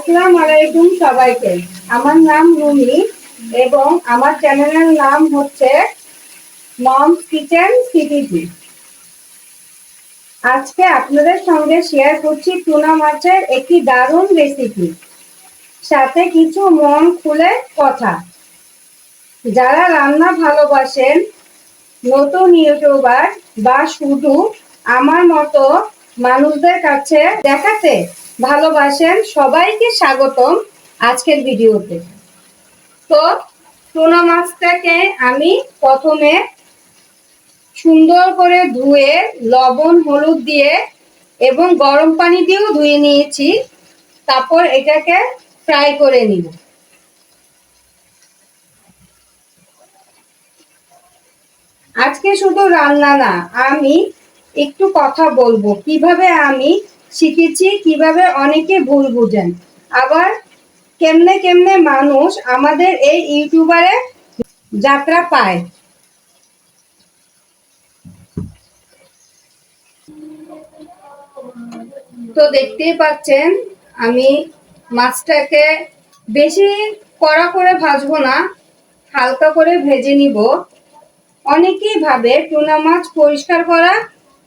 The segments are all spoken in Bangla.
আসসালামু আলাইকুম সবাইকে। আমার নাম রুমি এবং আমার চ্যানেলের নাম হচ্ছে মম কিচেন সিটিজি। আজকে আপনাদের সঙ্গে শেয়ার করছি টুনা মাছের একটি দারুণ রেসিপি। সাথে কিছু মন খুলে কথা। যারা রান্না ভালোবাসেন, নতুন ইউটিউবার বা শুধু আমার মতো মানুষদের কাছে দেখাতে ভালোবাসেন, সবাইকে স্বাগতম আজকের ভিডিওতে। তো টুনা মাছটাকে আমি প্রথমে সুন্দর করে ধুয়ে লবণ, হলুদ দিয়ে এবং গরম পানি দিয়েও ধুয়ে নিয়েছি। তারপর এটাকে ফ্রাই করে নিব। আজকে শুধু রান্না না, আমি একটু কথা বলব। কীভাবে আমি শিখেছি কীভাবে অনেকে ভুল বুঝেন। আবার কেমনে কেমনে মানুষ আমাদের এই ইউটিউবারে যাত্রা পায়। তো দেখতেই পাচ্ছেন, আমি মাছটাকে বেশি কড়া করে ভাজবো না, হালকা করে ভেজে নিব। অনেকেই ভাবে টুনা মাছ পরিষ্কার করা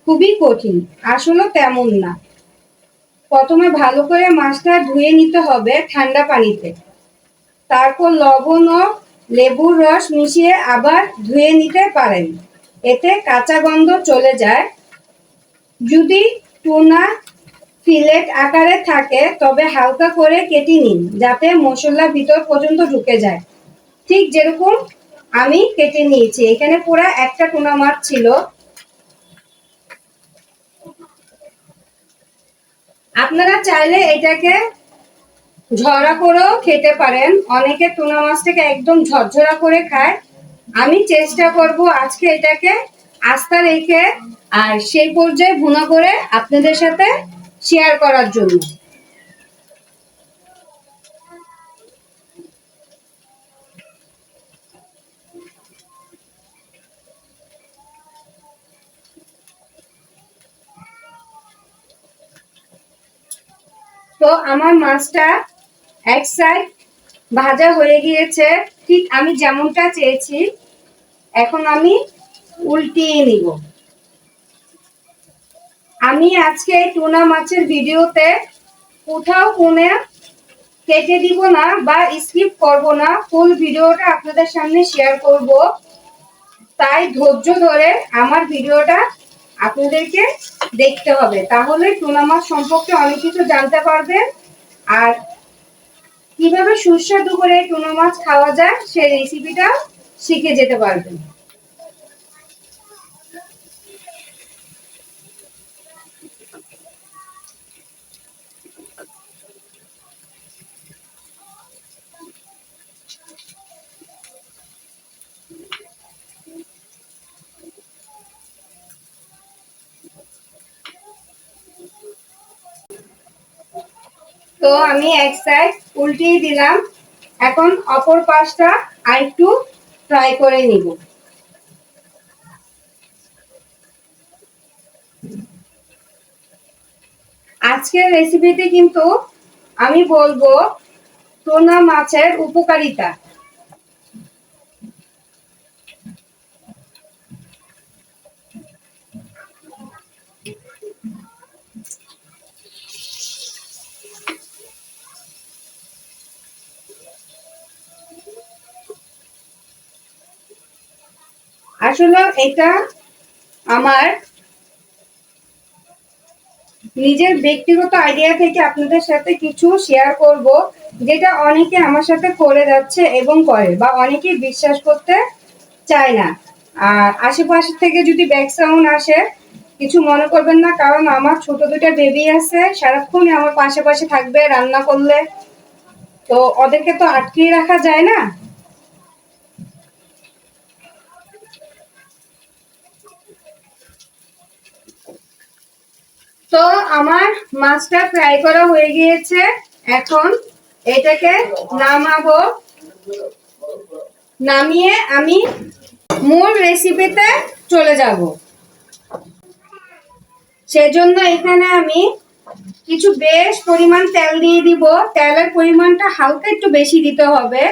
খুবই কঠিন, আসলে তেমন না। প্রথমে ভালো করে মাছটা ধুয়ে নিতে হবে ঠান্ডা পানিতে। তারপর লবণ ও লেবুর রস মিশিয়ে আবার ধুয়ে নিতে পারেন। এতে কাঁচা গন্ধ চলে যায়। যদি টুনা ফিলেট আকারে থাকে, তবে হালকা করে কেটে নিন, যাতে মশলা ভিতর পর্যন্ত ঢুকে যায়। ঠিক যেরকম আমি কেটে নিয়েছি। এখানে পুরো একটা টুনা মাছ ছিল। আপনারা চাইলে এটাকে ঝরা করেও খেতে পারেন। অনেকে টুনা মাছটাকে একদম ঝরঝরা করে খায়। আমি চেষ্টা করব আজকে এটাকে আস্থা রেখে আর সেই পর্যায়ে ভুনা করে আপনাদের সাথে শেয়ার করার জন্য। তো আমার মাছটা এক সাইড ভাজা হয়ে গিয়েছে। ঠিক আমি যেমনটা চেয়েছি, এখন আমি উল্টিয়ে নিব। আমি আজকে এই টুনা মাছের ভিডিওতে কোথাও কোনো কেটে দিব না বা স্কিপ করব না। ফুল ভিডিওটা আপনাদের সামনে শেয়ার করব। তাই ধৈর্য ধরে আমার ভিডিওটা আপনাদেরকে দেখতে হবে। তাহলে টুনা মাছ সম্পর্কে অনেক কিছু জানতে পারবেন। আর কীভাবে সুস্বাদু করে টুনা মাছ খাওয়া যায় সেই রেসিপিটা শিখে যেতে পারবেন। তো আমি এক সাইড উল্টিয়ে দিলাম। এখন অপর পাশটা আরেকটু ট্রাই করে নিব। আজকের রেসিপিতে কিন্তু আমি বলব টোনা মাছের উপকারিতা। আসলে এটা আমার নিজের ব্যক্তিগত আইডিয়া থেকে আপনাদের সাথে কিছু শেয়ার করব, যেটা অনেকে আমার সাথে করে যাচ্ছে এবং করে, বা অনেকে বিশ্বাস করতে চায় না। আর আশেপাশে থেকে যদি ব্যাক সাউন্ড আসে, কিছু মনে করবেন না, কারণ আমার ছোট দুইটা বেবি আছে সারাক্ষণ আমার পাশে পাশে থাকবে, রান্না করলে। তো ওদেরকে তো আটকিয়ে রাখা যায় না? তো আমার মাছটা ফ্রাই করা হয়ে গিয়েছে। এখন এটাকে নামাবো। নামিয়ে আমি মূল রেসিপিতে চলে যাব। সেজন্য এখানে আমি কিছু বেশ পরিমাণ তেল দিয়ে দিব। তেলের পরিমাণটা হালকা একটু বেশি দিতে হবে।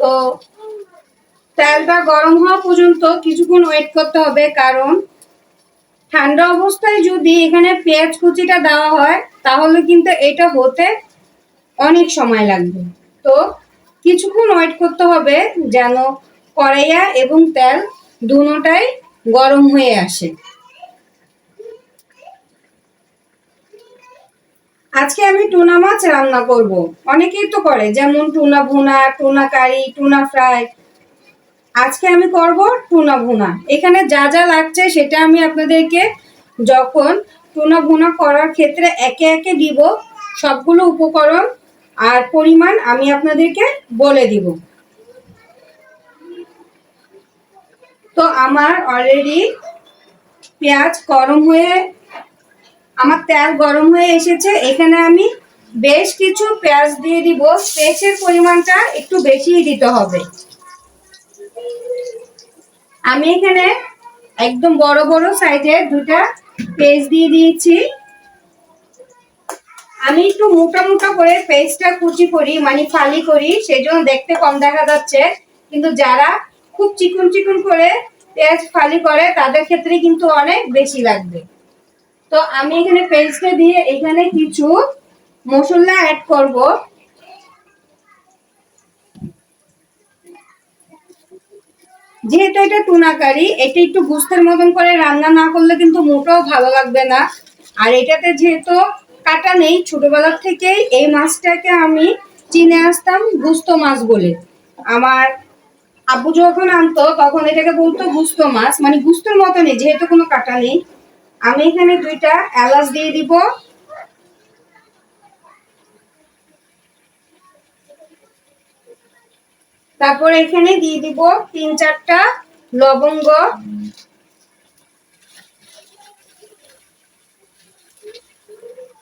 তো তেলটা গরম হওয়া পর্যন্ত কিছুক্ষণ ওয়েট করতে হবে, কারণ ঠান্ডা অবস্থায় যদি এখানে পেঁয়াজ কুচিটা দেওয়া হয়, তাহলে কিন্তু এটা হতে অনেক সময় লাগবে। তো কিছুক্ষণ ওয়েট করতে হবে যেন কড়াইয়া এবং তেল দুটোটাই গরম হয়ে আসে। আজকে আমি টুনা মাছ রান্না করব। অনেকেই তো করে, যেমন টুনা ভুনা, টুনা কারি, টুনা ফ্রাই আজকে আমি করব টুনা ভুনা। এখানে যা যা লাগছে সেটা আমি আপনাদেরকে যখন টুনা ভুনা করার ক্ষেত্রে একে একে দিব, সবগুলো উপকরণ আর পরিমাণ আমি আপনাদেরকে বলে দিব। তো আমার অলরেডি পেঁয়াজ গরম হয়ে, আমার তেল গরম হয়ে এসেছে। এখানে আমি বেশ কিছু পেঁয়াজ দিয়ে দিব। পেঁয়াজের পরিমাণটা একটু বেশিই দিতে হবে। আমি এখানে একদম বড় বড় সাইজের দুটা পেজ দিয়ে দিয়েছি। আমি একটু মোটা মোটা করে পেজটা কুচি করি মানে ফালি করি সেই জন্য দেখতে কম দেখা যাচ্ছে। কিন্তু যারা খুব চিকন চিকন করে পেঁয়াজ ফালি করে, তাদের ক্ষেত্রে কিন্তু অনেক বেশি লাগবে। তো আমি এখানে পেস্টটা দিয়ে এখানে কিছু মশলা অ্যাড করব। যেহেতু এটা টুনা কারি এটা একটু গুস্তের মতন করে রান্না না করলে কিন্তু মোটাও ভালো লাগবে না। আর এটাতে যেহেতু কাটা নেই, ছোটবেলার থেকেই এই মাছটাকে আমি চিনে আসতাম গুস্ত মাছ বলে। আমার আব্বু যখন আনতো, তখন এটাকে বলতো গুস্ত মাছ। মানে গুস্তের মতনই, যেহেতু কোনো কাটা নেই। আমি এখানে দুইটা এলাচ দিয়ে দিব। তারপর এখানে দিয়ে দিব তিন চারটা লবঙ্গ।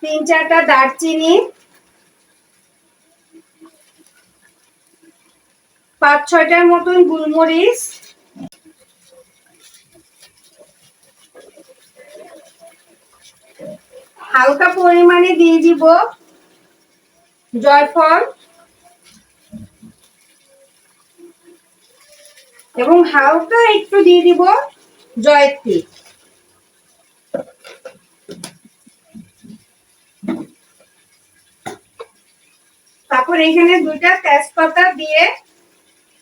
তিন চারটা দারচিনি। পাঁচ ছয়টার মতন গুলমরিচ। হালকা পরিমাণে দিয়ে দিব জয়ফল। এবং হালকা একটু দিয়ে দিব জয়ত্রী। তারপর এখানে দুইটা তেজপাতা দিয়ে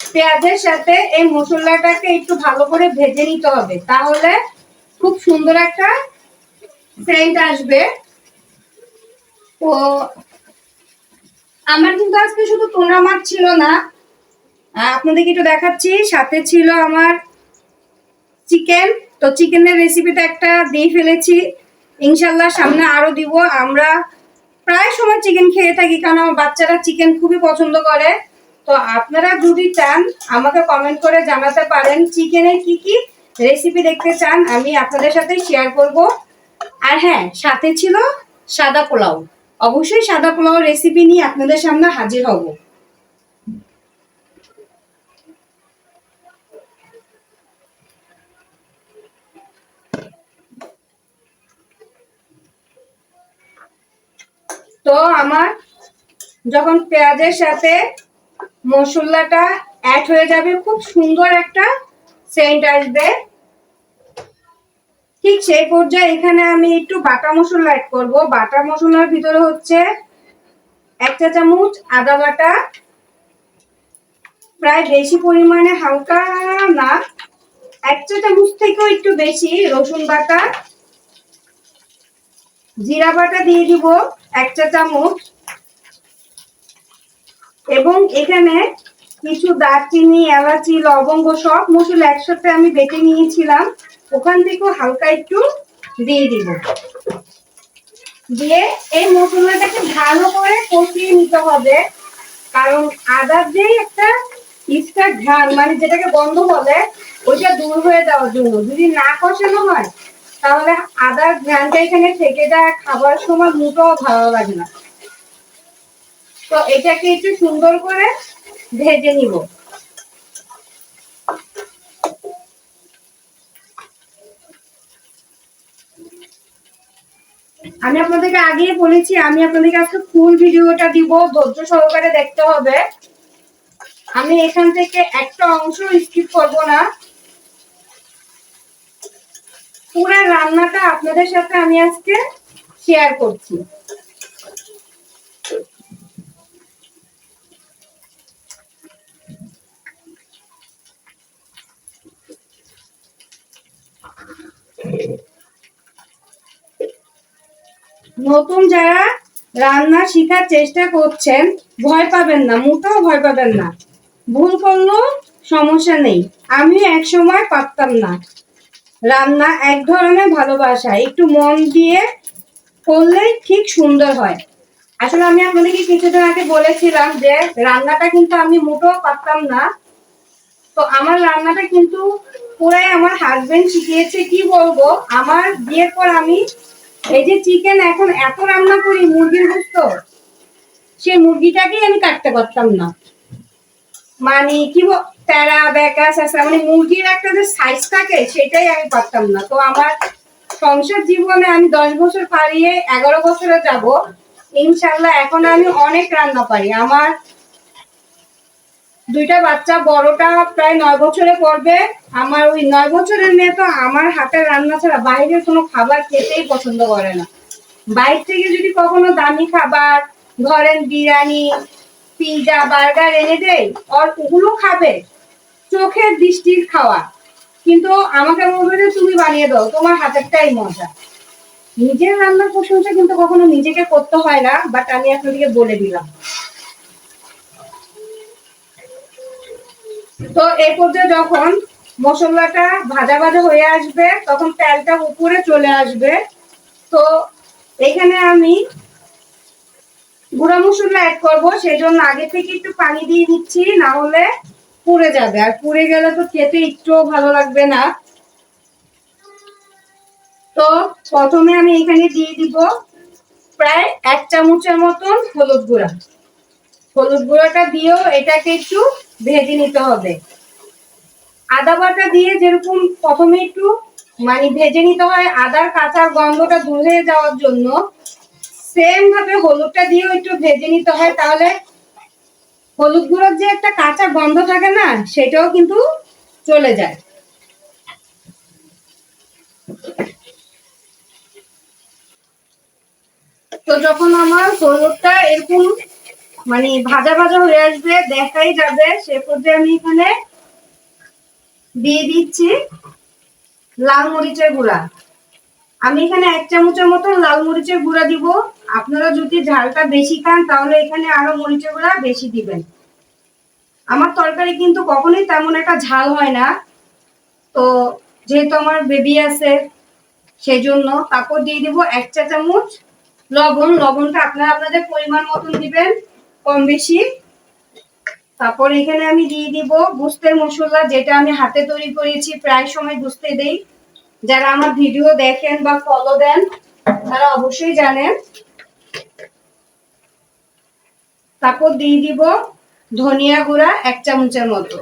পেঁয়াজের সাথে এই মশলাটাকে একটু ভালো করে ভেজে নিতে হবে, তাহলে খুব সুন্দর একটা সেন্ট আসবে। তো আমার কিন্তু আজকে শুধু টুনা মাছ ছিল না আপনাদেরকে একটু দেখাচ্ছি। সাথে ছিল আমার চিকেন। তো চিকেনের রেসিপিটা একটা দিয়ে ফেলেছি। ইনশাল্লাহ সামনে আরও দিব। আমরা প্রায় সময় চিকেন খেয়ে থাকি, কারণ আমার বাচ্চারা চিকেন খুবই পছন্দ করে। তো আপনারা যদি চান, আমাকে কমেন্ট করে জানাতে পারেন চিকেনের কি কি রেসিপি দেখতে চান, আমি আপনাদের সাথে শেয়ার করব। আর হ্যাঁ সাথে ছিল সাদা পোলাও। অবশ্যই সাদা পোলাও রেসিপি নিয়ে আপনাদের সামনে হাজির হব। তো আমার যখন পেঁয়াজের সাথে মশলাটা অ্যাড হয়ে যাবে, খুব সুন্দর একটা সেন্ট আসবে। ঠিক সেই পর্যায়ে এখানে আমি একটু বাটা মশলা অ্যাড করব। বাটা মশলার ভিতরে হচ্ছে এক চা চামচ আদা বাটা। প্রায় বেশি পরিমাণে হালকা না, এক চা চামচ থেকেও একটু বেশি রসুন বাটা। জিরা বাটা দিয়ে দিব। এক চা চামচ এবং এখানে কিছু দারচিনি, এলাচি, লবঙ্গ সব মশলা একসাথে আমি বেটে নিয়েছিলাম। ওখান থেকেও হালকা একটু দিয়ে দিব। দিয়ে এই মশলাটাকে ভালো করে কষিয়ে নিতে হবে। কারণ আদার যে একটা ইস্টার ঘ্রাণ মানে যেটাকে বন্ধ বলে, ওইটা দূর হয়ে যাওয়ার জন্য। যদি না কষানো হয় তাহলে আদার ঘ্রাণটা এখানে থেকে যায় খাবার সময় মুখও ভালো লাগে না। তো এটাকে একটু সুন্দর করে ভেজে নিব। আমি আপনাদেরকে আগেই বলেছি, আমি আপনাদেরকে আজকে ফুল ভিডিওটা দিব, ধৈর্য সহকারে দেখতে হবে। আমি এখান থেকে একটা অংশ স্কিপ করব না। পুরো রান্নাটা আপনাদের সাথে আমি আজকে শেয়ার করছি। নতুন যারা রান্না শেখার চেষ্টা করছেন, ভয় পাবেন না, মোটেও ভয় পাবেন না। ভুল করলেও সমস্যা নেই। আমি এক সময় পারতাম না। রান্না এক ধরনের ভালোবাসা। একটু মন দিয়ে করলেই ঠিক সুন্দর হয়। আসলে আমি আপনাদেরকে কিছুদিন আগে বলেছিলাম যে, রান্নাটা কিন্তু আমি মোটেও পারতাম না। তো আমার রান্নাটা কিন্তু পুরাই আমার হাজবেন্ড শিখিয়েছে। কি বলব? আমার বিয়ের পর আমি এই যে চিকেন এখন এত রান্না করি, মুরগির গোস্ত, সেই মুরগিটাকেই আমি কাটতে পারতাম না। মানে কি প্যারা, বেকা চেঁচা মানে মুরগির একটা যে সাইজ থাকে, সেটাই আমি পারতাম না। তো আমার সংসার জীবনে আমি দশ বছর পারিয়ে এগারো বছরে যাব ইনশাল্লাহ এখন আমি অনেক রান্না পারি। আমার দুইটা বাচ্চা, বড়টা প্রায় নয় বছরে পড়বে। আমার ওই নয় বছরের মেয়ে তো আমার হাতের রান্না ছাড়া বাইরের কোনো খাবার খেতেই পছন্দ করে না। বাইরে থেকে যদি কখনো দামি খাবার, ধরেন বিরিয়ানি পিৎজা বার্গার এনে দেয় আর ওগুলো খাবে। চোখের দৃষ্টির খাওয়া। কিন্তু আমাকে বলবে যে, তুমি বানিয়ে দাও, তোমার হাতেরটাই মজা। নিজের রান্নার প্রশংসা কিন্তু কখনো নিজেকে করতে হয় না বাট আমি আপনাদেরকে বলে দিলাম। তো এই পর্যায়ে যখন মশলাটা ভাজা ভাজা হয়ে আসবে, তখন তেলটা উপরে চলে আসবে। তো এখানে আমি গুঁড়া মশলা অ্যাড করব সেই জন্য আগে থেকে একটু পানি দিয়ে দিচ্ছি, না হলে পুড়ে যাবে। আর পুড়ে গেলে তো খেতে একটুও ভালো লাগবে না। তো প্রথমে আমি এখানে দিয়ে দিব প্রায় এক চামচের মতন হলুদ গুঁড়া। হলুদ গুঁড়াটা দিয়েও এটাকে একটু ভেজে নিতে হবে। আদা বাটা দিয়ে যেরকম প্রথমে একটু মানে ভেজে নিতে হয়, আদার কাঁচার গন্ধটা দূর যাওয়ার জন্য সেম ভাবে হলুদটা দিয়েও একটু ভেজে নিতে হয়, তাহলে হলুদ গুঁড়োর যে একটা কাঁচা গন্ধ থাকে না, সেটাও কিন্তু চলে যায়। তো যখন আমার হলুদটা এরকম মানে ভাজা ভাজা হয়ে আসবে, দেখাই যাবে, সে পর্যায়ে আমি এখানে দিয়ে দিচ্ছি লাল মরিচের গুঁড়া। আমি এখানে এক চামচের মতন লাল মরিচের গুঁড়া দিব। আপনারা যদি ঝালটা বেশি খান, তাহলে এখানে আরও মরিচের গুঁড়া বেশি দিবেন। আমার তরকারি কিন্তু কখনোই তেমন একটা ঝাল হয় না। তো যেহেতু আমার বেবি আছে সেই জন্য তারপর দিয়ে দিব এক চা চামচ লবণ। লবণটা আপনারা আপনাদের পরিমাণ মতন দিবেন, কম বেশি। তারপর এখানে আমি দিয়ে দিব গুস্তের মশলা, যেটা আমি হাতে তৈরি করেছি, প্রায় সময় গুস্তে দেই। যারা আমার ভিডিও দেখেন বা ফলো দেন, তারা অবশ্যই জানেন। তারপর দিয়ে দিব ধনিয়া গুঁড়া এক চামচের মতো।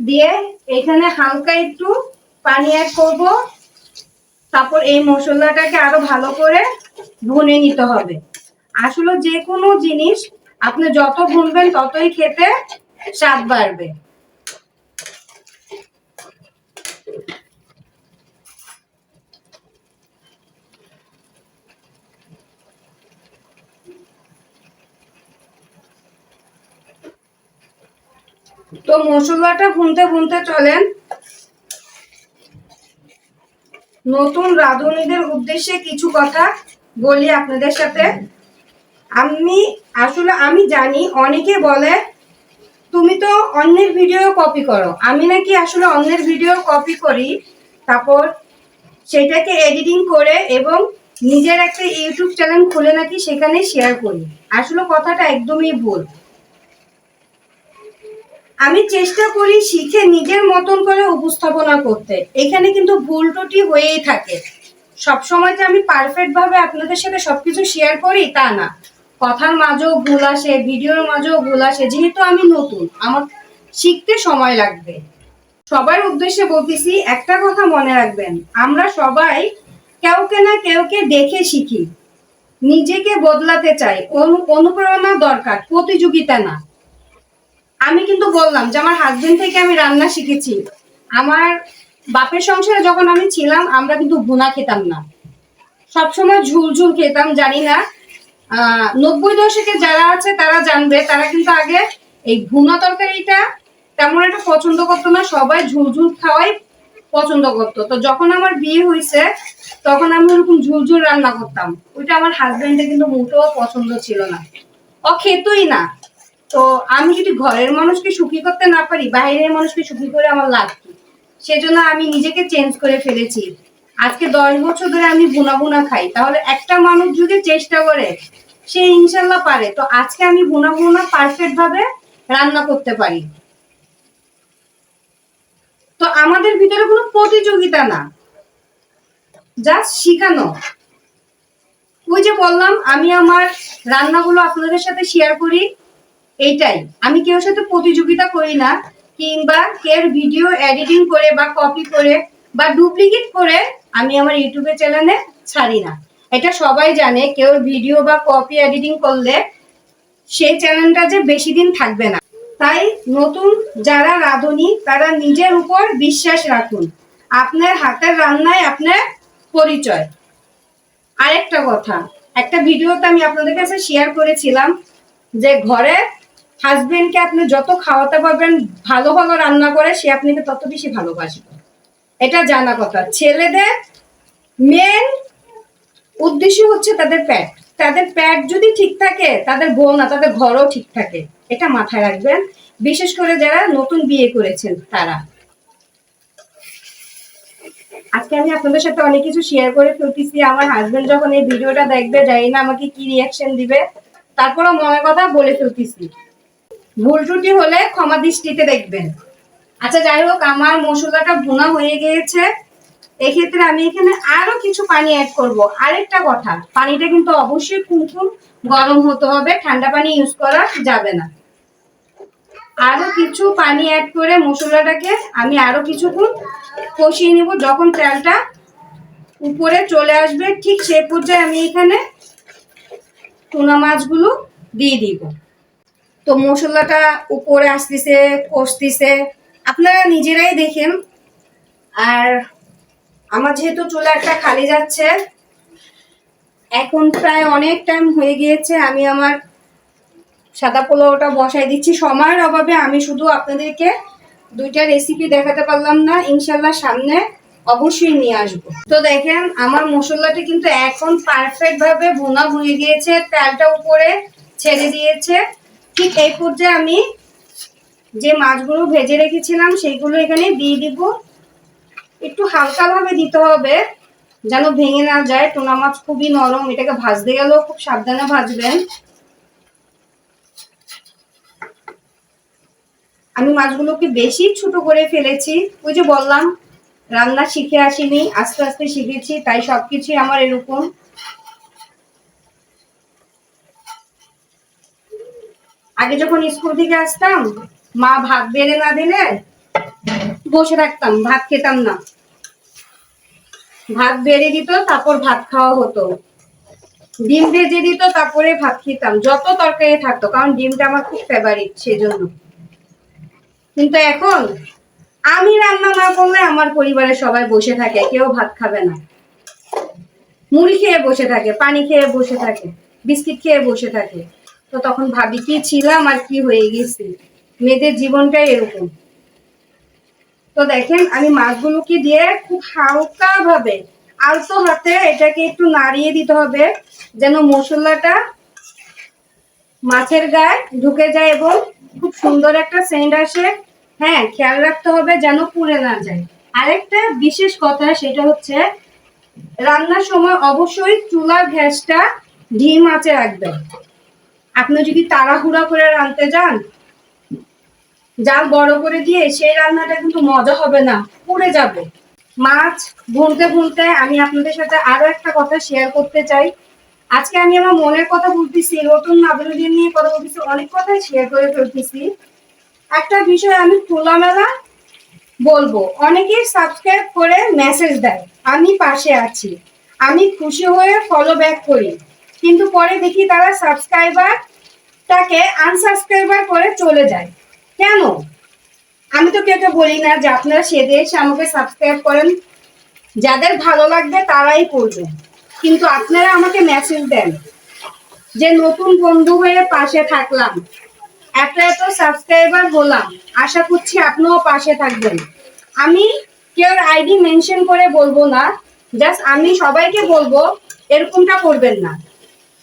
দিয়ে এখানে হালকা একটু পানি অ্যাড করব। তারপর এই মশলাটাকে আরও ভালো করে ভুনে নিতে হবে। আসলে যে কোনো জিনিস আপনি যত ভুনবেন ততই খেতে স্বাদ বাড়বে। তো মশলাটা ভুনতে ভুনতে চলেন। নতুন রাঁধুনিদের উদ্দেশ্যে কিছু কথা বলি আপনাদের সাথে। আমি আসলে আমি জানি, অনেকে বলে, তুমি তো অন্যের ভিডিও কপি করো। আমি নাকি আসলে অন্যের ভিডিও কপি করি, তারপর সেটাকে এডিটিং করে এবং নিজের একটা ইউটিউব চ্যানেল খুলে নাকি সেখানে শেয়ার করি। আসলে কথাটা একদমই ভুল। আমি চেষ্টা করি শিখে নিজের মতন করে উপস্থাপনা করতে। এখানে কিন্তু ভুল ত্রুটি হয়েই থাকে। সবসময় যে আমি পারফেক্ট ভাবে আপনাদের সাথে সবকিছু শেয়ার করি, তা না। কথার মাঝেও ভুল আসে, ভিডিওর মাঝেও ভুল আসে, যেহেতু আমি নতুন, আমার শিখতে সময় লাগবে। সবার উদ্দেশ্যে বলতেছি, একটা কথা মনে রাখবেন, আমরা সবাই কেউকে না কেউকে দেখে শিখি। নিজেকে বদলাতে চাই, অনু- অনুপ্রেরণা দরকার, প্রতিযোগিতা না। আমি কিন্তু বললাম যে আমার হাজবেন্ড থেকে আমি রান্না শিখেছি। আমার বাপের সংসারে যখন আমি ছিলাম, আমরা কিন্তু ভুনা খেতাম না। সবসময় ঝুল ঝুল খেতাম, জানি না। নব্বই দশকে যারা আছে, তারা জানবে। তারা কিন্তু আগে এই ভুনা তরকারিটা তেমন একটা পছন্দ করতো না। সবাই ঝুল ঝুল খাওয়াই পছন্দ করতো। তো যখন আমার বিয়ে হয়েছে তখন আমি ওরকম ঝুলঝুল রান্না করতাম। ওইটা আমার হাজবেন্ডের কিন্তু মোটেও পছন্দ ছিল না। ও খেতই না। তো আমি যদি ঘরের মানুষকে সুখী করতে না পারি, বাইরের মানুষকে সুখী করে আমার লাভ কি? সেজন্য আমি নিজেকে চেঞ্জ করে ফেলেছি। আজকে দশ বছর ধরে আমি বুনা বুনা খাই। তাহলে একটা মানুষ যদি চেষ্টা করে, সে ইনশাল্লাহ পারে। তো আজকে আমি বুনা বুনা পারফেক্ট ভাবে রান্না করতে পারি। তো আমাদের ভিতরে কোনো প্রতিযোগিতা না। জাস্ট শিখানো। ওই যে বললাম, আমি আমার রান্নাগুলো আপনাদের সাথে শেয়ার করি। এইটাই আমি কেউ সাথে প্রতিযোগিতা করি না, কিংবা কেউ ভিডিও এডিটিং করে বা কপি করে বা ডুপ্লিকেট করে আমি আমার ইউটিউবে চ্যানেলে ছাড়ি না। এটা সবাই জানে, কেউ ভিডিও বা কপি এডিটিং করলে সেই চ্যানেলটা যে বেশি দিন থাকবে না। তাই নতুন যারা রাঁধুনি, তারা নিজের উপর বিশ্বাস রাখুন। আপনার হাতের রান্নায় আপনার পরিচয়। আরেকটা কথা, একটা ভিডিওতে আমি আপনাদের কাছে শেয়ার করেছিলাম যে ঘরে হাজবেন্ডকে আপনি যত খাওয়াতে পারবেন, ভালো ভালো রান্না করে, সে আপনাকে তত বেশি ভালোবাসবে। এটা জানা কথা। ছেলেদের মেন উদ্দেশ্য হচ্ছে তাদের প্যাট তাদের প্যাট যদি ঠিক থাকে, তাদের বউ না, তাদের ঘরও ঠিক থাকে। এটা মাথায় রাখবেন। বিশেষ করে যারা নতুন বিয়ে করেছেন, তারা। আজকে আমি আপনাদের সাথে অনেক কিছু শেয়ার করে ফেলতেছি। আমার হাজবেন্ড যখন এই ভিডিওটা দেখবে, জানি না আমাকে কি রিয়াকশন দিবে। তারপরও মনের কথা বলে ফেলতেছি। ভুল ত্রুটি হলে ক্ষমা দৃষ্টিতে দেখবেন। আচ্ছা যাই হোক, আমার মশলাটা ভুনা হয়ে গিয়েছে। এক্ষেত্রে আমি এখানে আরও কিছু পানি অ্যাড করব। আরেকটা কথা, পানিটা কিন্তু অবশ্যই কুমকুম গরম হতে হবে, ঠান্ডা পানি ইউজ করা যাবে না। আরও কিছু পানি অ্যাড করে মশলাটাকে আমি আরও কিছুক্ষণ কষিয়ে নিব। যখন তেলটা উপরে চলে আসবে, ঠিক সেই পর্যায়ে আমি এখানে টুনা মাছগুলো দিয়ে দিব। তো মশলাটা উপরে আসতেছে, কষতেছে। আপনারা নিজেরাই দেখেন। আর আমার যেহেতু চুলা একটা খালি যাচ্ছে, এখন প্রায় অনেক টাইম হয়ে গিয়েছে, আমি আমার সাদা পোলাওটা বসাই দিচ্ছি। সময়ের অভাবে আমি শুধু আপনাদেরকে দুইটা রেসিপি দেখাতে পারলাম না ইনশাল্লাহ সামনে অবশ্যই নিয়ে আসব। তো দেখেন, আমার মশলাটা কিন্তু এখন পারফেক্ট ভাবে ভুনা হয়ে গিয়েছে, তেলটা উপরে ছেড়ে দিয়েছে। ঠিক এই পর্যায়ে আমি যে মাছগুলো ভেজে রেখেছিলাম, সেইগুলো এখানে দিয়ে দিব। একটু হালকা ভাবে দিতে হবে, যেন ভেঙে না যায়। টোনা মাছ খুবই নরম, এটাকে ভাজতে গেলেও খুব সাবধানে ভাজবেন। আমি মাছগুলোকে বেশি ছোট করে ফেলেছি। ওই যে বললাম, রান্না শিখে আসিনি, আস্তে আস্তে শিখেছি, তাই সবকিছুই আমার এরকম। আগে যখন স্কুল থেকে আসতাম, মা ভাত বেড়ে না দিলে বসে থাকতাম, ভাত খেতাম না। ভাত বেড়ে দিত, তারপর ভাত খাওয়া হতো। ডিম ভেজে দিত, তারপরে ভাত খেতাম। যত তরকারি থাকতো, কারণ ডিমটা আমার খুব ফেভারিট সেজন্য। কিন্তু এখন আমি রান্না না করলে আমার পরিবারের সবাই বসে থাকে, কেউ ভাত খাবে না। মুড়ি খেয়ে বসে থাকে, পানি খেয়ে বসে থাকে, বিস্কিট খেয়ে বসে থাকে। তো তখন ভাবি কি ছিলাম আর কি হয়ে গেছি। মেয়েদের জীবনটাই এরকম। তো দেখেন, আমি মাছগুলোকে দিয়ে খুব হালকা ভাবে আলতো হাতে এটাকে একটু নাড়িয়ে দিতে হবে, যেন মশলাটা মাছের গায়ে ঢুকে যায় এবং খুব সুন্দর একটা সেন্ট আসে। হ্যাঁ খেয়াল রাখতে হবে যেন পুড়ে না যায়। আরেকটা বিশেষ কথা সেটা হচ্ছে, রান্নার সময় অবশ্যই চুলার গ্যাসটা ঢিম আঁচে রাখবেন। আপনি যদি তাড়াহুড়া করে রাঁধতে যান, জাল বড় করে দিয়ে সেই রান্নাটা কিন্তু মজা হবে না, পুড়ে যাবে। মাছ ভুনতে ভুনতে আমি আপনাদের সাথে আরও একটা কথা শেয়ার করতে চাই। আজকে আমি আমার মনের কথা বলতেছি, নতুন আবেদন নিয়ে কথা বলতেছি, অনেক কথাই শেয়ার করে ফেলতেছি। একটা বিষয় আমি খোলামেলা বলব, অনেকেই সাবস্ক্রাইব করে মেসেজ দেয়, আমি পাশে আছি। আমি খুশি হয়ে ফলো ব্যাক করি। কিন্তু পরে দেখি তারা সাবস্ক্রাইবারটাকে আনসাবস্ক্রাইবার করে চলে যায়। কেন? আমি তো কেউ বলি না যে আপনারা সেদে এসে আমাকে সাবস্ক্রাইব করেন। যাদের ভালো লাগবে তারাই করবে। কিন্তু আপনারা আমাকে মেসেজ দেন যে নতুন বন্ধু হয়ে পাশে থাকলাম। এত এত সাবস্ক্রাইবার হলাম। আশা করছি আপনিও পাশে থাকবেন। আমি কেউ আইডি মেনশন করে বলব না। জাস্ট আমি সবাইকে বলব, এরকমটা করবেন না।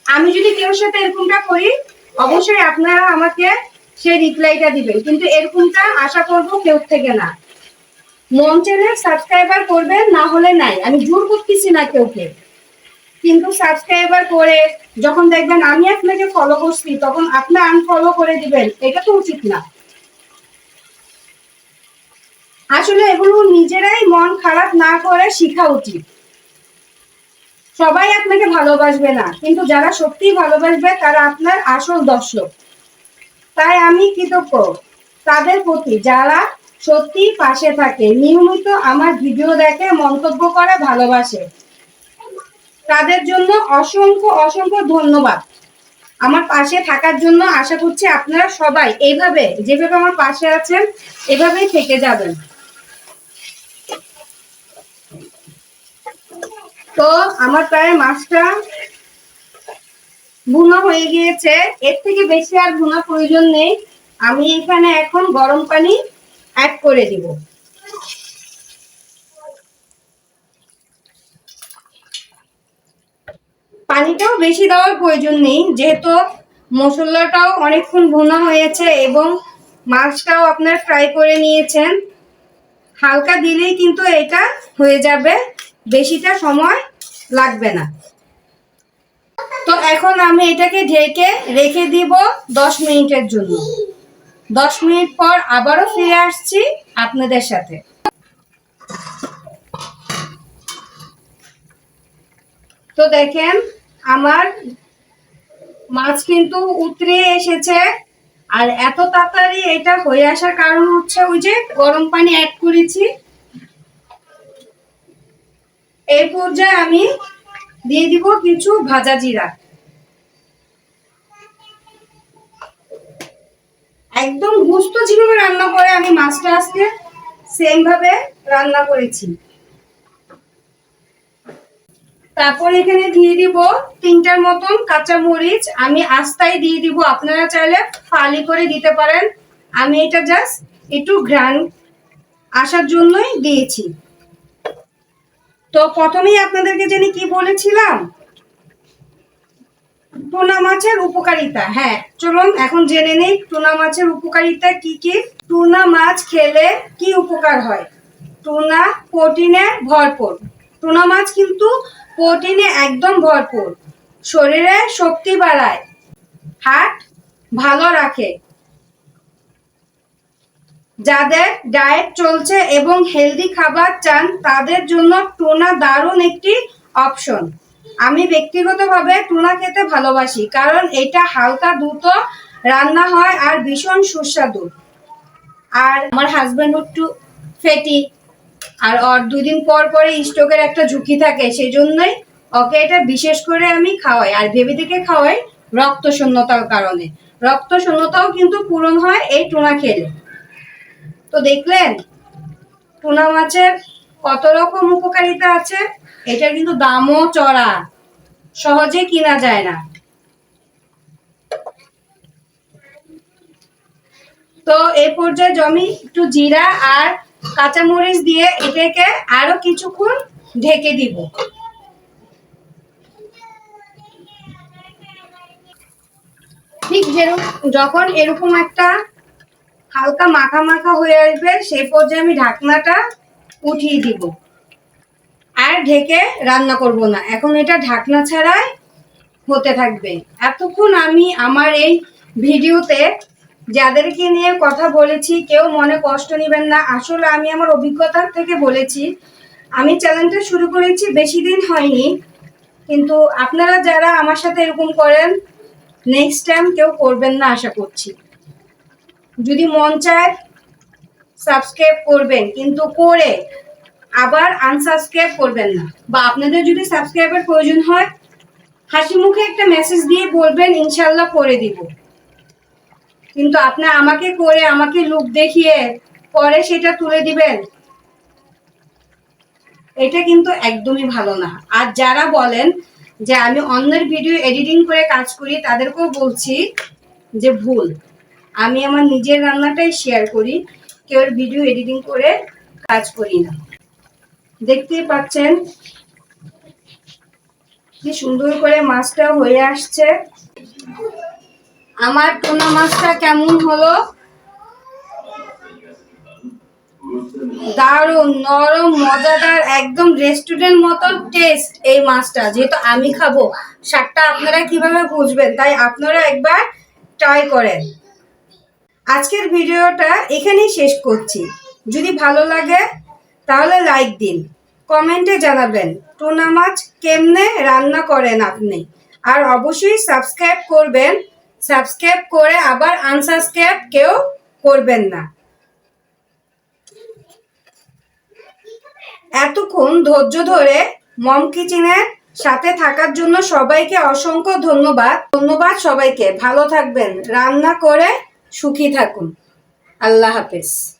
আমি যদি কেউ সাথে এরকমটা করি, অবশ্যই আপনারা আমাকে সেই রিপ্লাইটা দিবেন। কিন্তু এরকমটা আশা করব কেউ থেকে না। মন চ্যানেল সাবস্ক্রাইবার করবেন, না হলে নাই। আমি জোর করতেছি না কেউকে। কিন্তু সাবস্ক্রাইবার করে যখন দেখবেন আমি আপনাকে ফলো করছি, তখন আপনি আনফলো করে দিবেন। এটা তো উচিত না। আসলে এগুলো নিজেরাই মন খারাপ না করে শেখা উচিত। সবাই আপনাকে ভালোবাসবে না, কিন্তু যারা সত্যিই ভালোবাসবে তারা আপনার আসল দর্শক। তাই আমি কৃতজ্ঞ। তাদের প্রতি যারা সত্যি পাশে থাকে, নিয়মিত আমার ভিডিও দেখে মন্তব্য করে ভালোবাসে, তাদের জন্য অসংখ্য অসংখ্য ধন্যবাদ। আমার পাশে থাকার জন্য আশা করছি আপনারা সবাই এইভাবে যেভাবে আমার পাশে আছেন, এভাবেই থেকে যাবেন। তো আমার প্রায় মাছটা ভুনা হয়ে গিয়েছে। এর থেকে বেশি আর ভুনা প্রয়োজন নেই। আমি এখানে এখন গরম পানি অ্যাড করে দিব। পানিটাও বেশি দেওয়ার প্রয়োজন নেই, যেহেতু মশলাটাও অনেকক্ষণ ভুনা হয়েছে এবং মাছটাও আপনার ফ্রাই করে নিয়েছেন। হালকা দিলেই কিন্তু এটা হয়ে যাবে। বেশিটা সময় লাগবে না। তো এখন আমি এটাকে ঢেকে রেখে দিব দশ মিনিটের জন্য। দশ মিনিট পর আবারও ফিরে আসছি আপনাদের সাথে। তো দেখেন, আমার মাছ কিন্তু উতরে এসেছে। আর এত তাড়াতাড়ি এটা হয়ে আসার কারণ হচ্ছে ওই যে গরম পানি অ্যাড করেছি। এই পর্যায়ে আমি দিয়ে দিব কিছু ভাজা জিরা। একদম গুস্ত যেভাবে রান্না করে আমি মাছটা আজকে সেম ভাবে রান্না করেছি। তারপর এখানে দিয়ে দিব তিনটার মতন কাঁচা মরিচ আমি আস্তায় দিয়ে দিব। আপনারা চাইলে ফালি করে দিতে পারেন। আমি এটা জাস্ট একটু ঘ্রাণ আসার জন্যই দিয়েছি। তো প্রথমেই আপনাদেরকে জানি কি বলেছিলাম? টুনা মাছের উপকারিতা। হ্যাঁ চলুন এখন জেনে নেই টুনা মাছের উপকারিতা কি কি? টুনা মাছ খেলে কি উপকার হয়? টুনা প্রোটিনে ভরপুর। টুনা মাছ কিন্তু প্রোটিনে একদম ভরপুর। শরীরে শক্তি বাড়ায়। হার্ট ভালো রাখে। যাদের ডায়েট চলছে এবং হেলদি খাবার চান, তাদের জন্য টুনা দারুণ একটি অপশন আমি ব্যক্তিগতভাবে টুনা খেতে ভালোবাসি, কারণ এটা হালকা দ্রুত রান্না হয় আর ভীষণ সুস্বাদু। আর আমার হাজব্যান্ড একটু ফেটি আর ওর দুদিন পর পরে স্ট্রোকের একটা ঝুঁকি থাকে সেই জন্যই ওকে এটা বিশেষ করে আমি খাওয়াই, আর ভেবে থেকে খাওয়াই রক্ত শূন্যতার কারণে। রক্ত শূন্যতাও কিন্তু পূরণ হয় এই টুনা খেলে। তো দেখলেন, টুনা মাছের কত রকম উপকারিতা আছে? এটা কিন্তু দামও চড়া, সহজে কিনা যায় না। তো এ পর্যায়ে জমি, একটু জিরা আর কাঁচামরিচ দিয়ে এটাকে আরও কিছুক্ষণ ঢেকে দিব। ঠিক যেরকম যখন এরকম একটা হালকা মাখা মাখা হয়ে আসবে, সেই পর্যায়ে আমি ঢাকনাটা উঠিয়ে দিব। আর ঢেকে রান্না করব না। এখন এটা ঢাকনা ছাড়াই হতে থাকবে। এতক্ষণ আমি আমার এই ভিডিওতে যাদেরকে নিয়ে কথা বলেছি, কেউ মনে কষ্ট নেবেন না। আসলে আমি আমার অভিজ্ঞতা থেকে বলেছি, আমি চ্যানেলটা শুরু করেছি বেশি দিন হয়নি, কিন্তু আপনারা যারা আমার সাথে এরকম করেন নেক্সট টাইম কেউ করবেন না, আশা করছি। যদি মন চায় সাবস্ক্রাইব করবেন, কিন্তু করে আবার আনসাবস্ক্রাইব করবেন না। বা আপনাদের যদি সাবস্ক্রাইবের প্রয়োজন হয়, হাসি মুখে একটা মেসেজ দিয়ে বলবেন ইনশাল্লাহ করে দিব। কিন্তু আপনি আমাকে করে, আমাকে লুক দেখিয়ে পরে সেটা তুলে দিবেন, এটা কিন্তু একদমই ভালো না। আর যারা বলেন যে আমি অন্যের ভিডিও এডিটিং করে কাজ করি, তাদেরকেও বলছি যে ভুল। আমি আমার নিজের রান্নাটাই শেয়ার করি, কেউ ভিডিও এডিটিং করে কাজ করি না। দেখতেই পাচ্ছেন কি সুন্দর করে মাছটা হয়ে আসছে। আমার পোনা মাছটা কেমন হলো? দারুণ, নরম, মজাদার, একদম রেস্টুরেন্ট মতন টেস্ট এই মাছটা। যেহেতু আমি খাব শাকটা আপনারা কীভাবে বুঝবেন, তাই আপনারা একবার ট্রাই করেন। আজকের ভিডিওটা এখানেই শেষ করছি। যদি ভালো লাগে, তাহলে লাইক দিন। কমেন্টে জানাবেন, টোনা মাছ কেমনে রান্না করেন আপনি? আর অবশ্যই সাবস্ক্রাইব করবেন। সাবস্ক্রাইব করে আবার আনসাবস্ক্রাইব কেউ করবেন না। এতক্ষণ ধৈর্য ধরে মম কিচেনের সাথে থাকার জন্য সবাইকে অসংখ্য ধন্যবাদ। ধন্যবাদ সবাইকে। ভালো থাকবেন। রান্না করে সুখী থাকুন। আল্লাহ হাফেজ।